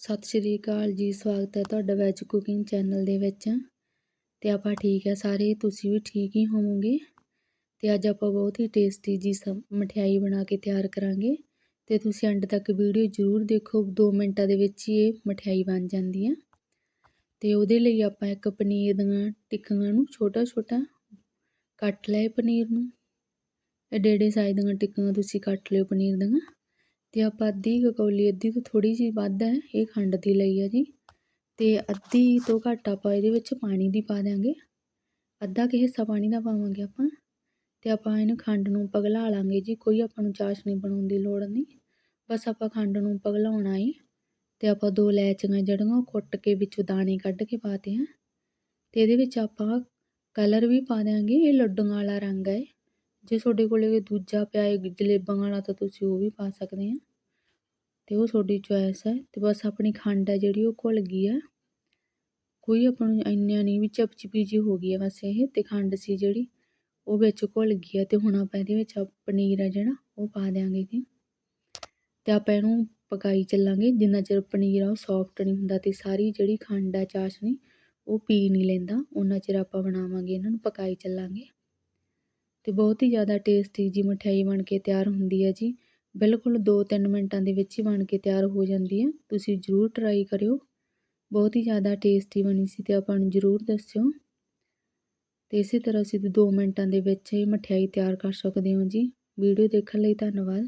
ਸਤਿ ਸ਼੍ਰੀ ਅਕਾਲ ਜੀ, ਸਵਾਗਤ ਹੈ ਤੁਹਾਡਾ ਵੈਜ ਕੁਕਿੰਗ ਚੈਨਲ ਦੇ ਵਿੱਚ। ਤੇ ਆਪਾਂ ਠੀਕ ਹੈ ਸਾਰੇ, ਤੁਸੀਂ ਵੀ ਠੀਕ ਹੀ ਹੋਵੋਗੇ? ਤੇ ਅੱਜ ਆਪਾਂ ਬਹੁਤ ਹੀ ਟੇਸਟੀ ਜੀ ਮਠਿਆਈ ਬਣਾ ਕੇ ਤਿਆਰ ਕਰਾਂਗੇ। ਤੇ ਤੁਸੀਂ ਐਂਡ ਤੱਕ ਵੀਡੀਓ ਜ਼ਰੂਰ ਦੇਖੋ 2 ਮਿੰਟਾਂ ਦੇ ਵਿੱਚ ਹੀ ਇਹ ਮਠਿਆਈ ਬਣ ਜਾਂਦੀ ਹੈ। ਤੇ ਉਹਦੇ ਲਈ ਆਪਾਂ ਇੱਕ ਪਨੀਰ ਦੀਆਂ ਟਿੱਕੀਆਂ ਨੂੰ ਛੋਟਾ ਛੋਟਾ ਕੱਟ ਲਏ ਪਨੀਰ ਨੂੰ। ਇਹ ਡੇਢੇ ਸਾਈਜ਼ ਦੀਆਂ ਟਿੱਕੀਆਂ ਤੁਸੀਂ ਕੱਟ ਲਿਓ ਪਨੀਰ ਦੀਆਂ। ਅਤੇ ਆਪਾਂ ਅੱਧੀ ਕਕੌਲੀ ਅੱਧੀ ਤੋਂ ਥੋੜ੍ਹੀ ਜਿਹੀ ਵੱਧ ਹੈ, ਇਹ ਖੰਡ ਦੀ ਲਈ ਹੈ ਜੀ। ਅਤੇ ਅੱਧੀ ਤੋਂ ਘੱਟ ਆਪਾਂ ਇਹਦੇ ਵਿੱਚ ਪਾਣੀ ਦੀ ਪਾ ਦਿਆਂਗੇ। ਅੱਧਾ ਕੁ ਹਿੱਸਾ ਪਾਣੀ ਦਾ ਪਾਵਾਂਗੇ ਆਪਾਂ। ਅਤੇ ਆਪਾਂ ਇਹਨੂੰ ਖੰਡ ਨੂੰ ਪਗਲਾ ਲਾਂਗੇ ਜੀ, ਕੋਈ ਆਪਾਂ ਨੂੰ ਚਾਸ਼ਨੀ ਬਣਾਉਣ ਦੀ ਲੋੜ ਨਹੀਂ। ਬਸ ਆਪਾਂ ਖੰਡ ਨੂੰ ਪਗਲਾਉਣਾ ਹੈ ਅਤੇ ਆਪਾਂ ਦੋ ਲੈਚੀਆਂ ਜਿਹੜੀਆਂ ਉਹ ਕੁੱਟ ਕੇ ਵਿੱਚੋਂ ਦਾਣੇ ਕੱਢ ਕੇ ਪਾਤੇ ਆ। ਅਤੇ ਇਹਦੇ ਵਿੱਚ ਆਪਾਂ ਕਲਰ ਵੀ ਪਾ ਦਿਆਂਗੇ, ਇਹ ਲੱਡੂਆਂ ਵਾਲਾ ਰੰਗ ਹੈ ਜੇ ਤੁਹਾਡੇ ਕੋਲ ਦੂਜਾ ਪਿਆ ਹੈ ਜਲੇਬਾਂ ਵਾਲਾ, ਤਾਂ ਤੁਸੀਂ ਉਹ ਵੀ ਪਾ ਸਕਦੇ ਆ। ਤੇ ਉਹ ਤੁਹਾਡੀ ਚੋਇਸ ਹੈ ਤੇ ਬਸ ਆਪਣੀ ਖੰਡ ਹੈ ਜਿਹੜੀ, ਉਹ ਘੁਲ ਗਈ ਹੈ ਕੋਈ ਆਪਾਂ ਨੂੰ ਇੰਨਾ ਨਹੀਂ ਵੀ ਚਪਚਪੀ ਜੀ ਹੋ ਗਈ ਹੈ ਬਸ ਇਹ। ਤੇ ਖੰਡ ਸੀ ਜਿਹੜੀ, ਉਹ ਵਿੱਚ ਘੁਲ ਗਈ ਹੈ ਤੇ ਹੁਣ ਆਪਾਂ ਇਹਦੇ ਵਿੱਚ ਪਨੀਰ ਹੈ ਜਿਹੜਾ, ਉਹ ਪਾ ਦਿਆਂਗੇ ਜੀ। ਤੇ ਆਪਾਂ ਇਹਨੂੰ ਪਕਾਈ ਚੱਲਾਂਗੇ। ਜਿੰਨਾ ਚਿਰ ਪਨੀਰ ਆ, ਉਹ ਸੌਫਟ ਨਹੀਂ ਹੁੰਦਾ ਤੇ ਸਾਰੀ ਜਿਹੜੀ ਖੰਡ ਹੈ ਚਾਸ਼ਨੀ, ਉਹ ਪੀ ਨਹੀਂ ਲੈਂਦਾ। ਉਹਨਾਂ ਚਿਰ ਆਪਾਂ ਬਣਾਵਾਂਗੇ, ਇਹਨਾਂ ਨੂੰ ਪਕਾਈ ਚੱਲਾਂਗੇ। ਅਤੇ ਬਹੁਤ ਹੀ ਜ਼ਿਆਦਾ ਟੇਸਟੀ ਜੀ ਮਠਿਆਈ ਬਣ ਕੇ ਤਿਆਰ ਹੁੰਦੀ ਹੈ ਜੀ। ਬਿਲਕੁਲ 2-3 ਮਿੰਟਾਂ ਦੇ ਵਿੱਚ ਹੀ ਬਣ ਕੇ ਤਿਆਰ ਹੋ ਜਾਂਦੀ ਹੈ। ਤੁਸੀਂ ਜ਼ਰੂਰ ਟਰਾਈ ਕਰਿਓ। ਬਹੁਤ ਹੀ ਜ਼ਿਆਦਾ ਟੇਸਟੀ ਬਣੀ ਸੀ ਤੇ ਆਪਾਂ ਨੂੰ ਜ਼ਰੂਰ ਦੱਸਿਓ। ਤੇ ਇਸੇ ਤਰ੍ਹਾਂ ਅਸੀਂ 2 ਮਿੰਟਾਂ ਦੇ ਵਿੱਚ ਹੀ ਮਠਿਆਈ ਤਿਆਰ ਕਰ ਸਕਦੇ ਹਾਂ ਜੀ। ਵੀਡੀਓ ਦੇਖਣ ਲਈ ਧੰਨਵਾਦ।